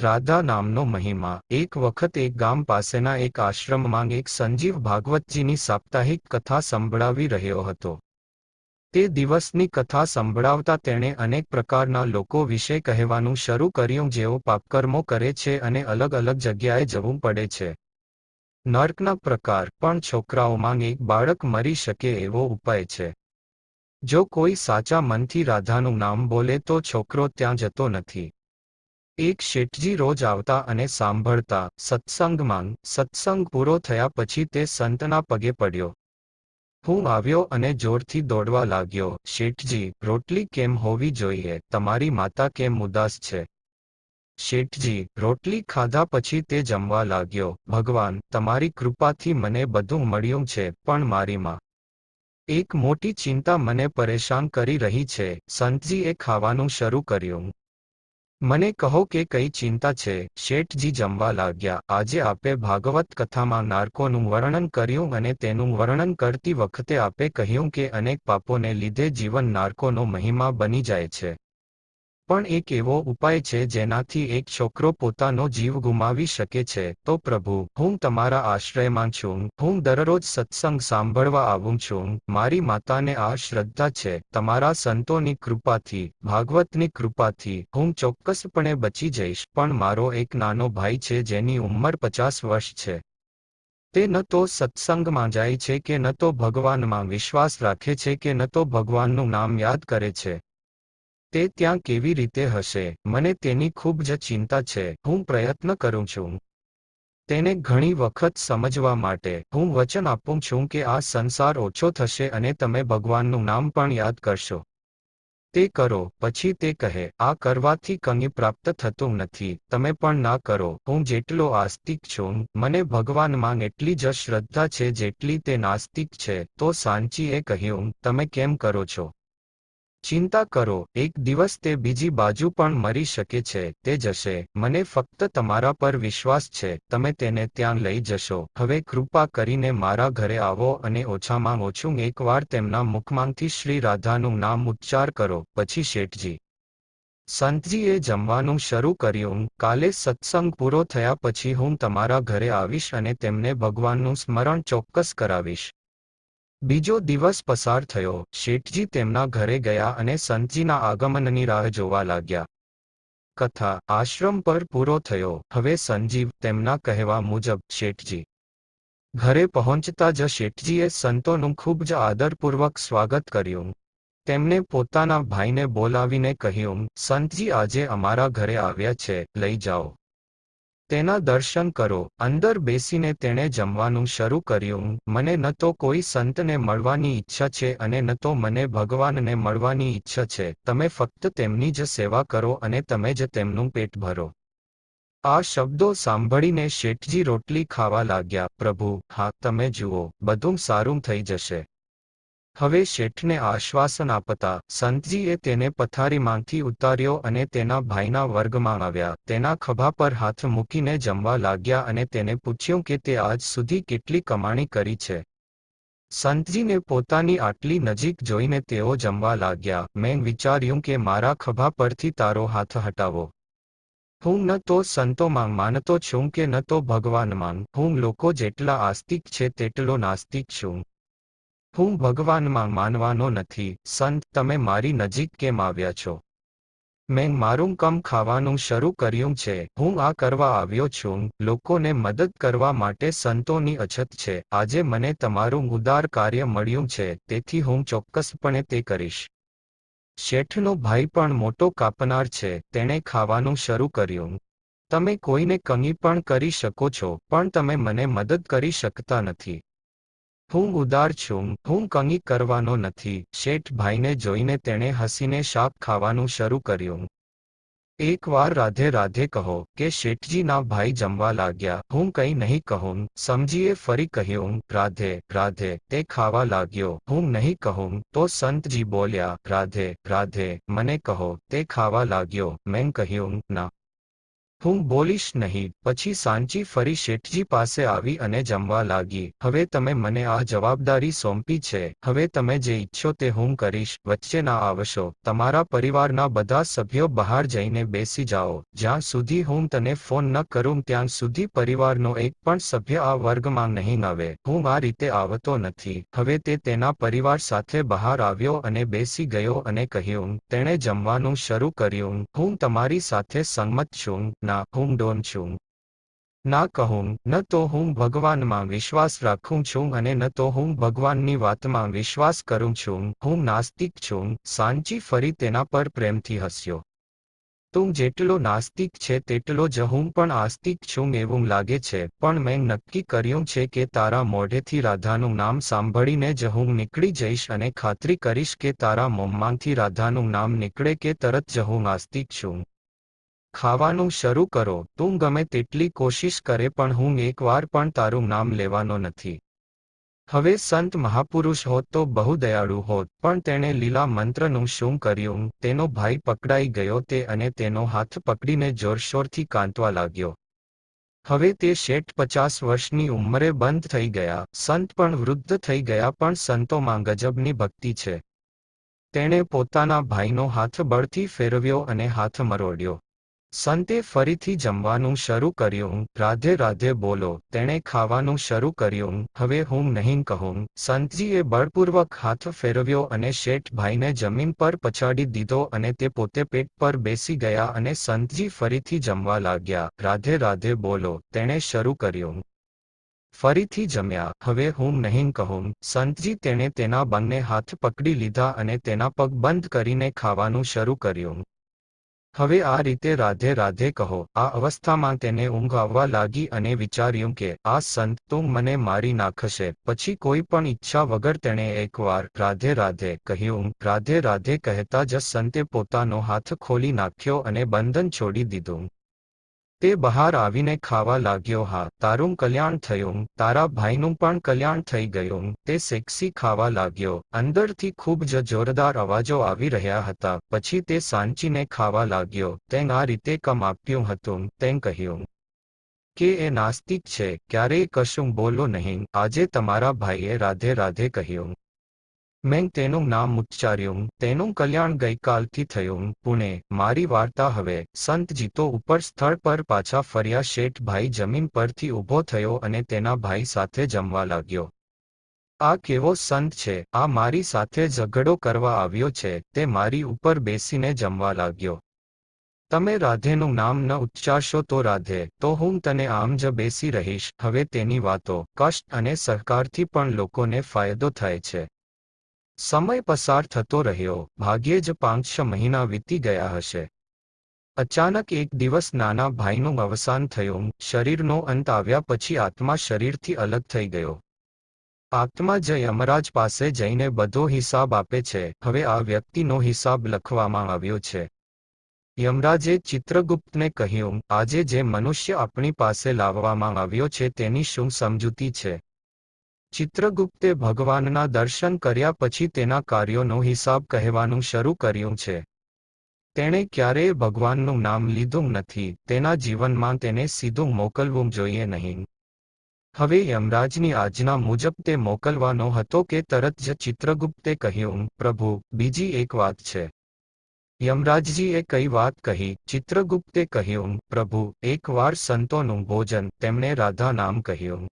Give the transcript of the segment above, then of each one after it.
રાધા નામનો મહિમા. એક વખત એક ગામ પાસેના એક આશ્રમમાં એક સંજીવ ભાગવતજીની સાપ્તાહિક કથા સંભળાવી રહ્યો હતો. તે દિવસની કથા સંભળાવતા તેણે અનેક પ્રકારના લોકો વિશે કહેવાનું શરૂ કર્યું જેઓ પાપકર્મો કરે છે અને અલગ અલગ જગ્યાએ જવું પડે છે. નર્કના પ્રકાર. પણ છોકરાઓમાં એક બાળક મરી શકે એવો ઉપાય છે. જો કોઈ સાચા મનથી રાધાનું નામ બોલે તો છોકરો ત્યાં જતો નથી. એક શેઠજી રોજ આવતા અને સાંભળતા સત્સંગમાં સત્સંગ પૂરો થયા પછી તે સંતના પગે પડ્યો. હું આવ્યો અને જોરથી દોડવા લાગ્યો, શેઠજી, રોટલી કેમ હોવી જોઈએ? તમારી માતા કેમ ઉદાસ છે? શેઠજી, રોટલી ખાધા પછી તે જમવા લાગ્યો, ભગવાન, તમારી કૃપાથી મને બધું મળ્યું છે, પણ મારી માં. એક મોટી ચિંતા મને પરેશાન કરી રહી છે. સંતજીએ ખાવાનું શરૂ કર્યું. મને કહો કે કઈ ચિંતા છે? શેઠજી જમવા લાગ્યા. આજે આપે ભાગવત કથામાં નારકોનું વર્ણન કર્યું અને તેનું વર્ણન કરતી વખતે આપે કહ્યું કે અનેક પાપોને લીધે જીવન નારકોનો મહિમા બની જાય છે. પણ એક એવો ઉપાય છે જેનાથી એક છોકરો પોતાનો જીવ ગુમાવી શકે છે. તો પ્રભુ, હું તમારા આશ્રયમાં છું. હું દરરોજ સત્સંગ સાંભળવા આવું છું. મારી માતાને આ શ્રદ્ધા છે. તમારા સંતોની કૃપાથી, ભાગવતની કૃપાથી હું ચોક્કસપણે બચી જઈશ. પણ મારો એક નાનો ભાઈ છે જેની ઉંમર પચાસ વર્ષ છે. તે ન તો સત્સંગમાં જાય છે કે ન તો ભગવાનમાં વિશ્વાસ રાખે છે કે ન તો ભગવાનનું નામ યાદ કરે છે. તે ત્યાં કેવી રીતે હશે? મને તેની ખૂબ જ ચિંતા છે. હું પ્રયત્ન કરું છું. તેને ઘણી વખત સમજવા માટે. હું વચન આપું છું કે આ સંસાર ઓછો થશે અને તમે ભગવાનનું નામ પણ યાદ કરશો. તે કરો. પછી તે કહે, આ કરવાથી કંઈ પ્રાપ્ત થતું નથી. તમે પણ ના કરો. હું જેટલો આસ્તિક છું, મને ભગવાનમાં એટલી જ શ્રદ્ધા છે જેટલી તે નાસ્તિક છે. તો સાંચીએ કહ્યું, તમે કેમ કરો છો? ચિંતા કરો, એક દિવસ તે બીજી બાજુ પણ મરી શકે છે, તે જશે. મને ફક્ત તમારા પર વિશ્વાસ છે, તમે તેને ત્યાં લઈ જશો. હવે કૃપા કરીને મારા ઘરે આવો અને ઓછામાં ઓછું એકવાર તેમના મુખમાંથી શ્રી રાધાનું નામ ઉચ્ચાર કરો. પછી શેઠજી. સંતજીએ જમવાનું શરૂ કર્યું. કાલે સત્સંગ પૂરો થયા પછી હું તમારા ઘરે આવીશ અને તેમને ભગવાનનું સ્મરણ ચોક્કસ કરાવીશ. બીજો દિવસ પસાર થયો. શેઠજી તેમના ઘરે ગયા અને સંતજીના આગમનની રાહ જોવા લાગ્યા. કથા આશ્રમ પર પૂરો થયો. હવે સંજીવ તેમના કહેવા મુજબ શેઠજી. ઘરે પહોંચતા જ શેઠજીએ સંતોનું ખૂબ જ આદરપૂર્વક સ્વાગત કર્યું. તેમને પોતાના ભાઈને બોલાવીને કહ્યું, સંતજી, આજે અમારા ઘરે આવ્યા છે. લઈ જાઓ. તેના દર્શન કરો. અંદર બેસીને તેણે જમવાનું શરૂ કર્યું. મને ન તો કોઈ સંતને મળવાની ઈચ્છા છે અને ન તો મને ભગવાનને મળવાની ઈચ્છા છે. તમે ફક્ત તેમની જ સેવા કરો અને તમે જ તેમનું પેટ ભરો. આ શબ્દો સાંભળીને શેઠજી રોટલી ખાવા લાગ્યા. પ્રભુ, હા, તમે જુઓ, બધું સારું થઈ જશે. હવે શેઠને આશ્વાસન આપતા સંતજીએ તેને પથારીમાંથી ઉતાર્યો અને તેના ભાઈના વર્ગમાં આવ્યા. તેના ખભા પર હાથ મૂકીને જમવા લાગ્યા અને તેને પૂછ્યું કે તે આજ સુધી કેટલી કમાણી કરી છે? સંતજીને પોતાની આટલી નજીક જોઈને તેઓ જમવા લાગ્યા. મેં વિચાર્યું કે મારા ખભા પરથી તારો હાથ હટાવો. હું ન તો સંતોમાં માનતો છું કે ન તો ભગવાનમાં. હું લોકો જેટલા આસ્તિક છે તેટલો નાસ્તિક છું. હું ભગવાનમાં માનવાનો નથી, સંત તમે મારી નજીક કેમ આવ્યા છો? મેં મારું કમ ખાવાનું શરૂ કર્યું છે, હું આ કરવા આવ્યો છું, લોકોને મદદ કરવા માટે સંતોની અછત છે, આજે મને તમારું ઉદાર કાર્ય મળ્યું છે, તેથી હું ચોક્કસપણે તે કરીશ. શેઠનો ભાઈ પણ મોટો કાપનાર છે, તેણે ખાવાનું શરૂ કર્યું. તમે કોઈને કંઈ પણ કરી શકો છો, પણ તમે મને મદદ કરી શકતા નથી. હું ઉદાર છું હું કંઈ કરવાનો નથી. શેઠ ભાઈને જોઈને તેણે હસીને શાક ખાવાનું શરૂ કર્યું. એકવાર રાધે રાધે કહો કે, શેઠજીના ભાઈ જમવા લાગ્યા. હું કંઈ નહીં કહું. સમજીએ ફરી કહ્યું, રાધે રાધે. તે ખાવા લાગ્યો. હું નહીં કહું. તો સંતજી બોલ્યા, રાધે રાધે. મને કહો. તે ખાવા લાગ્યો. મેં કહ્યું, ના. હું બોલીશ નહીં. પછી સાંચી ફરી શેઠજી પાસે આવી અને જમવા લાગી. હવે તમે મને આ જવાબદારી સોંપી છે. હવે તમે જે ઈચ્છો તે હું કરીશ. વચ્ચે ના આવશો. તમારા પરિવારના બધા સભ્યો બહાર જઈને બેસી જાઓ. જ્યાં સુધી હું તને ફોન ન કરું, ત્યાં સુધી પરિવારનો એક પણ સભ્ય આ વર્ગમાં નહીં આવે. હું આ રીતે આવતો નથી. હવે તે તેના પરિવાર સાથે બહાર આવ્યો અને બેસી ગયો અને કહ્યું, તેણે જમવાનું શરૂ કર્યું. હું તમારી સાથે સંમત છું. ના હું ડોન છું. ના કહું, ન તો હું ભગવાનમાં વિશ્વાસ રાખું છું અને ન તો હું ભગવાનની વાતમાં વિશ્વાસ કરું છું. હું નાસ્તિક છું. સાંચી ફરી તેના પર પ્રેમથી હસ્યો. તું જેટલો નાસ્તિક છે તેટલો જ હું પણ આસ્તિક છું એવું લાગે છે, પણ મેં નક્કી કર્યું છે કે તારા મોઢેથી રાધાનું નામ સાંભળીને જ હું નીકળી જઈશ અને ખાતરી કરીશ કે તારા મોંમાંથી રાધાનું નામ નીકળે કે તરત જ હું આસ્તિક છું. ખાવાનું શરૂ કરો. તું ગમે તેટલી કોશિશ કરે પણ હું એકવાર પણ તારું નામ લેવાનો નથી. હવે સંત મહાપુરુષ હોત તો બહુ દયાળુ હોત, પણ તેણે લીલા મંત્રનું શું કર્યું? તેનો ભાઈ પકડાઈ ગયો તે અને તેનો હાથ પકડીને જોરશોરથી કાંતવા લાગ્યો. હવે તે શેઠ પચાસ વર્ષની ઉંમરે બંધ થઈ ગયા. સંત પણ વૃદ્ધ થઈ ગયા પણ સંતોમાં ગજબની ભક્તિ છે. તેણે પોતાના ભાઈનો હાથ બળથી ફેરવ્યો અને હાથ મરોડ્યો. સંતે ફરીથી જમવાનું શરૂ કર્યું. રાધે રાધે બોલો, તેણે ખાવાનું શરૂ કર્યું. હવે હું નહીં કહું. સંતજીએ બળપૂર્વક હાથ ફેરવ્યો અને શેઠ ભાઈને જમીન પર પછાડી દીધો અને તે પોતે પેટ પર બેસી ગયા અને સંતજી ફરીથી જમવા લાગ્યા. રાધે રાધે બોલો, તેણે શરૂ કર્યું. ફરીથી જમ્યા. હવે હું નહીં કહું. સંતજી તેણે તેના બંને હાથ પકડી લીધા અને તેના પગ બંધ કરીને ખાવાનું શરૂ કર્યું. હવે આ રીતે રાધે રાધે કહો, આ અવસ્થામાં તેને ઊંઘ આવવા લાગી અને વિચાર્યું કે, આ સંત તો મને મારી નાખશે. પછી કોઈ પણ ઈચ્છા વગર તેણે એકવાર રાધે રાધે કહ્યું, રાધે રાધે કહેતા જ સંતે પોતાનો હાથ ખોલી નાખ્યો અને બંધન છોડી દીધું. તે બહાર આવીને ખાવા લાગ્યો, હા, તારું કલ્યાણ થયું. તારા ભાઈનું પણ કલ્યાણ થઈ ગયું. તે સેક્સી ખાવા લાગ્યો. અંદરથી ખૂબ જ જોરદાર અવાજો આવી રહ્યા હતા. પછી તે સાંચીને ખાવા લાગ્યો. તેં આ રીતે કમ આપ્યું હતું. તેં કહ્યું કે, એ નાસ્તિક છે. ક્યારેય કશું બોલો નહીં. આજે તમારા ભાઈએ રાધે રાધે કહ્યું. મેં તેનું નામ ઉચ્ચાર્યું. તેનું કલ્યાણ ગઈકાલથી થયું. પુણે, મારી વાર્તા હવે સંત જીતો ઉપર સ્થળ પર પાછા ફર્યા. શેઠભાઈ જમીન પરથી ઊભો થયો અને તેના ભાઈ સાથે જમવા લાગ્યો. આ કેવો સંત છે? આ મારી સાથે ઝઘડો કરવા આવ્યો છે. તે મારી ઉપર બેસીને જમવા લાગ્યો. તમે રાધેનું નામ ન ઉચ્ચારશો તો રાધે, તો હું તને આમ જ બેસી રહીશ. હવે તેની વાતો, કષ્ટ અને સહકારથી પણ લોકોને ફાયદો થાય છે. સમય પસાર થતો રહ્યો. ભાગ્યે જ પાંચ છ મહિના વીતી ગયા હશે. અચાનક એક દિવસ નાના ભાઈનું અવસાન થયું. શરીરનો અંત આવ્યા પછી આત્મા શરીરથી અલગ થઈ ગયો. આત્મા જય યમરાજ પાસે જઈને બધો હિસાબ આપે છે. હવે આ વ્યક્તિનો હિસાબ લખવામાં આવ્યો છે. યમરાજે ચિત્રગુપ્તને કહ્યું, આજે જે મનુષ્ય આપણી પાસે લાવવામાં આવ્યો છે તેની શું સમજૂતી છે? ચિત્રગુપ્તે ભગવાનના દર્શન કર્યા પછી તેના કાર્યોનો હિસાબ કહેવાનું શરૂ કર્યું છે. તેણે ક્યારેય ભગવાનનું નામ લીધું નથી, તેના જીવનમાં તેને સીધું મોકલવું જોઈએ નહીં. હવે યમરાજની આજના મુજબ તે મોકલવાનો હતો કે તરત જ ચિત્રગુપ્તે કહ્યું, પ્રભુ, બીજી એક વાત છે. યમરાજજીએ કઈ વાત કહી, ચિત્રગુપ્તે કહ્યું, પ્રભુ એકવાર સંતોનું ભોજન, તેમણે રાધા નામ કહ્યું.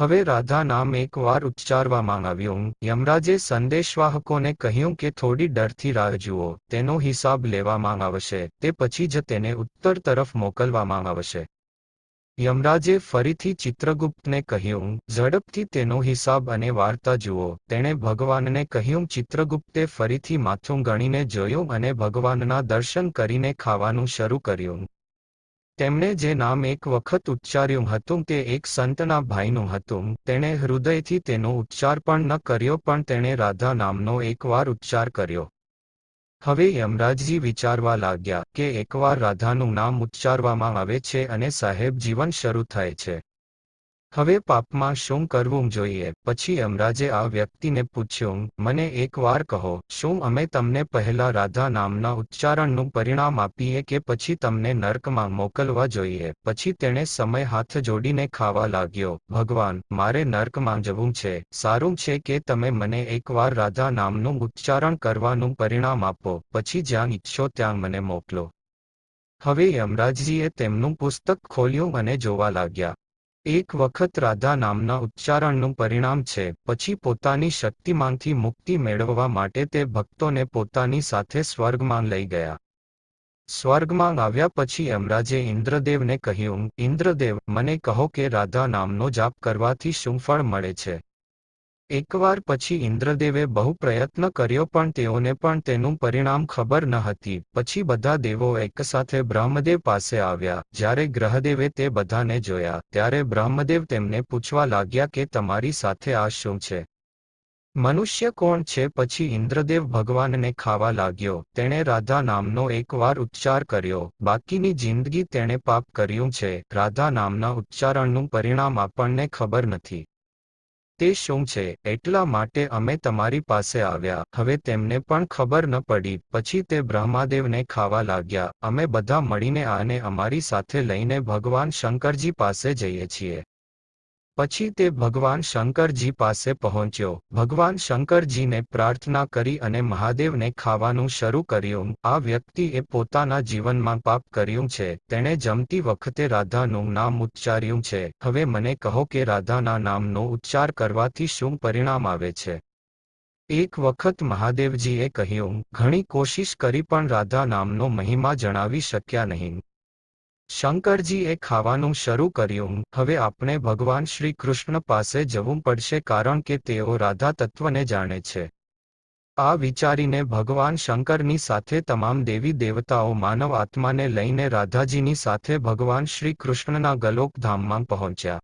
હવે રાધા નામ એકવાર ઉચ્ચારવામાં આવ્યું. યમરાજે સંદેશવાહકોને કહ્યું કે થોડી ડરથી રાહ જુઓ, તેનો હિસાબ લેવામાં આવશે, તે પછી જ તેને ઉત્તર તરફ મોકલવામાં આવશે. યમરાજે ફરીથી ચિત્રગુપ્તને કહ્યું, ઝડપથી તેનો હિસાબ અને વાર્તા જુઓ. તેણે ભગવાનને કહ્યું, ચિત્રગુપ્તે ફરીથી માથું ગણીને જોયું અને ભગવાનના દર્શન કરીને ખાવાનું શરૂ કર્યું. તેમણે જે નામ એક વખત ઉચ્ચાર્યું હતું તે એક સંતના ભાઈનું હતું. તેણે હૃદયથી તેનો ઉચ્ચાર પણ ન કર્યો, પણ તેણે રાધા નામનો એકવાર ઉચ્ચાર કર્યો. હવે યમરાજજી વિચારવા લાગ્યા કે એકવાર રાધાનું નામ ઉચ્ચારવામાં આવે છે અને સાહેબ જીવન શરૂ થાય છે. હવે પાપમાં શું કરવું જોઈએ? પછી યમરાજે આ વ્યક્તિને પૂછ્યું, મને એક વાર કહો, શું અમે તમને પહેલા રાધા નામના ઉચ્ચારણનું પરિણામ આપીએ કે પછી તમને નર્કમાં મોકલવા જોઈએ? પછી તેણે સમય હાથ જોડીને ખાવા લાગ્યો, ભગવાન, મારે નર્કમાં જવું છે. સારું છે કે તમે મને એકવાર રાધા નામનું ઉચ્ચારણ કરવાનું પરિણામ આપો. પછી જ્યાં ઈચ્છો ત્યાં મને મોકલો. હવે યમરાજજીએ તેમનું પુસ્તક ખોલ્યું અને જોવા લાગ્યા. એક વખત રાધા નામના ઉચ્ચારણનું પરિણામ છે, પછી પોતાની શક્તિમાંથી મુક્તિ મેળવવા માટે તે ભક્તોને પોતાની સાથે સ્વર્ગમાં લઈ ગયા. સ્વર્ગમાં આવ્યા પછી યમરાજે ઇન્દ્રદેવને કહ્યું, ઇન્દ્રદેવ, મને કહો કે રાધા નામનો જાપ કરવાથી શું ફળ મળે છે? એકવાર પછી ઇન્દ્રદેવે બહુ પ્રયત્ન કર્યો પણ તેઓને પણ તેનું પરિણામ ખબર ન હતી. પછી બધા દેવો એકસાથે બ્રહ્મદેવ પાસે આવ્યા. જ્યારે ગ્રહદેવે તે બધાને જોયા, ત્યારે બ્રહ્મદેવ તેમને પૂછવા લાગ્યા કે તમારી સાથે આ શું છે? મનુષ્ય કોણ છે? પછી ઇન્દ્રદેવ ભગવાનને ખાવા લાગ્યો. તેણે રાધા નામનો એકવાર ઉચ્ચાર કર્યો. બાકીની જિંદગી તેણે પાપ કર્યું છે. રાધા નામના ઉચ્ચારણનું પરિણામ આપણને ખબર નથી. તે શું છે? એટલા માટે અમે તમારી પાસે આવ્યા. હવે તેમને પણ ખબર ન પડી. પછી તે બ્રહ્માદેવને ખાવા લાગ્યા. અમે બધા મળીને આને અમારી સાથે લઈને ભગવાન શંકરજી પાસે જઈએ છીએ. પછી તે ભગવાન શંકરજી પાસે પહોંચ્યો. ભગવાન શંકરજીને પ્રાર્થના કરી અને મહાદેવને ખાવાનું શરૂ કર્યું. આ વ્યક્તિએ પોતાના જીવનમાં પાપ કર્યું છે. તેણે જમતી વખતે રાધાનું નામ ઉચ્ચાર્યું છે. હવે મને કહો કે રાધાના નામનો ઉચ્ચાર કરવાથી શું પરિણામ આવે છે? એક વખત મહાદેવજીએ કહ્યું, ઘણી કોશિશ કરી પણ રાધા નામનો મહિમા જણાવી શક્યા નહીં. શંકરજીએ ખાવાનું શરૂ કર્યું. હવે આપણે ભગવાન શ્રી કૃષ્ણ પાસે જવું પડશે કારણ કે તેઓ રાધા તત્વને જાણે છે. આ વિચારીને ભગવાન શંકરની સાથે તમામ દેવી દેવતાઓ માનવ આત્માને લઈને રાધાજીની સાથે ભગવાન શ્રી કૃષ્ણના ગલોકધામમાં પહોંચ્યા.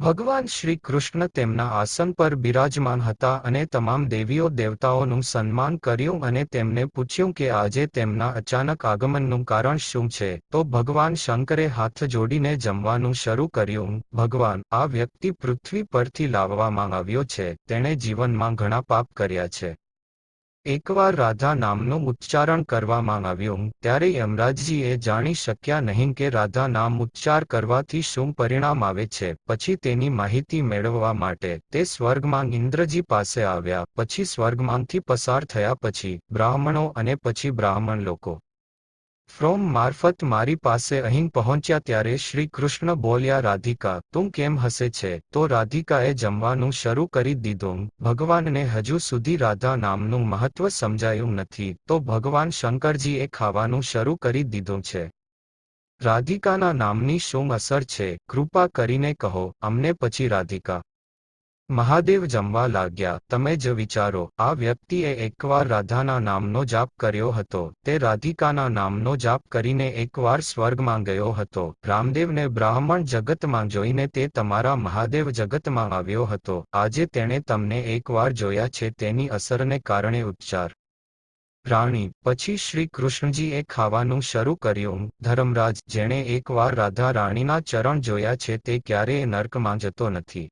ભગવાન શ્રી કૃષ્ણ તેમના આસન પર બિરાજમાન હતા અને તમામ દેવીઓ દેવતાઓનું સન્માન કર્યું અને તેમને પૂછ્યું કે આજે તેમના અચાનક આગમનનું કારણ શું છે? તો ભગવાન શંકરે હાથ જોડીને જમવાનું શરૂ કર્યું. ભગવાન, આ વ્યક્તિ પૃથ્વી પરથી લાવવામાં આવ્યો છે. તેણે જીવનમાં ઘણા પાપ કર્યા છે. એકવાર રાધા નામનું ઉચ્ચારણ કરવામાં આવ્યું, ત્યારે યમરાજજીએ જાણી શક્યા નહીં કે રાધા નામ ઉચ્ચાર કરવાથી શું પરિણામ આવે છે. પછી તેની માહિતી મેળવવા માટે તે સ્વર્ગમાં ઇન્દ્રજી પાસે આવ્યા, પછી સ્વર્ગમાંથી પસાર થયા, પછી બ્રાહ્મણો અને પછી બ્રાહ્મણ લોકો. ફ્રોમ મારફત મારી પાસે અહીં પહોંચ્યા ત્યારે શ્રી કૃષ્ણ બોલ્યા, રાધિકા, તું કેમ હસે છે? તો રાધિકાએ જમવાનું શરૂ કરી દીધું. ભગવાનને હજુ સુધી રાધા નામનું મહત્વ સમજાયું નથી. તો ભગવાન શંકરજીએ ખાવાનું શરૂ કરી દીધું છે. રાધિકાના નામની શું અસર છે? કૃપા કરીને કહો. અમને પછી, રાધિકા. મહાદેવ જમવા લાગ્યા. તમે જ વિચારો, આ વ્યક્તિએ એકવાર રાધાના નામનો જાપ કર્યો હતો. તે રાધિકાના નામનો જાપ કરીને એકવાર સ્વર્ગમાં ગયો હતો. રામદેવને બ્રાહ્મણ જગતમાં જોઈને તે તમારા મહાદેવ જગતમાં આવ્યો હતો. આજે તેણે તમને એકવાર જોયા છે તેની અસરને કારણે ઉચ્ચાર રાણી, પછી શ્રી કૃષ્ણજીએ ખાવાનું શરૂ કર્યું. ધર્મરાજ, જેણે એકવાર રાધા રાણીના ચરણ જોયા છે તે ક્યારેય નર્કમાં જતો નથી.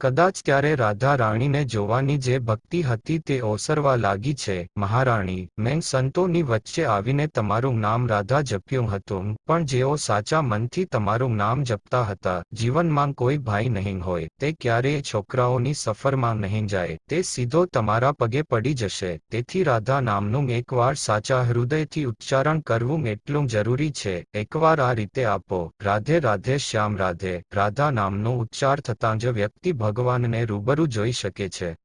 કદાચ ત્યારે રાધા રાણીને જોવાની જે ભક્તિ હતી તે ઓસરવા લાગી છે. મહારાણી, મેં સંતોની વચ્ચે આવીને તમારું નામ રાધા જપ્યું હતું, પણ જેઓ સાચા મનથી તમારું નામ જપતા હતા, જીવનમાં કોઈ ભાઈ નહીં હોય, તે ક્યારેય છોકરાઓની સફરમાં નહીં જાય, તે સીધો તમારા પગે પડી જશે. તેથી રાધા નામનું એકવાર સાચા હૃદયથી ઉચ્ચારણ કરવું એટલું જરૂરી છે. એકવાર આ રીતે આપો, રાધે રાધે, શ્યામ રાધે. રાધા નામનો ઉચ્ચાર થતાં જ વ્યક્તિ ભગવાનને રૂબરૂ જોઈ શકે છે.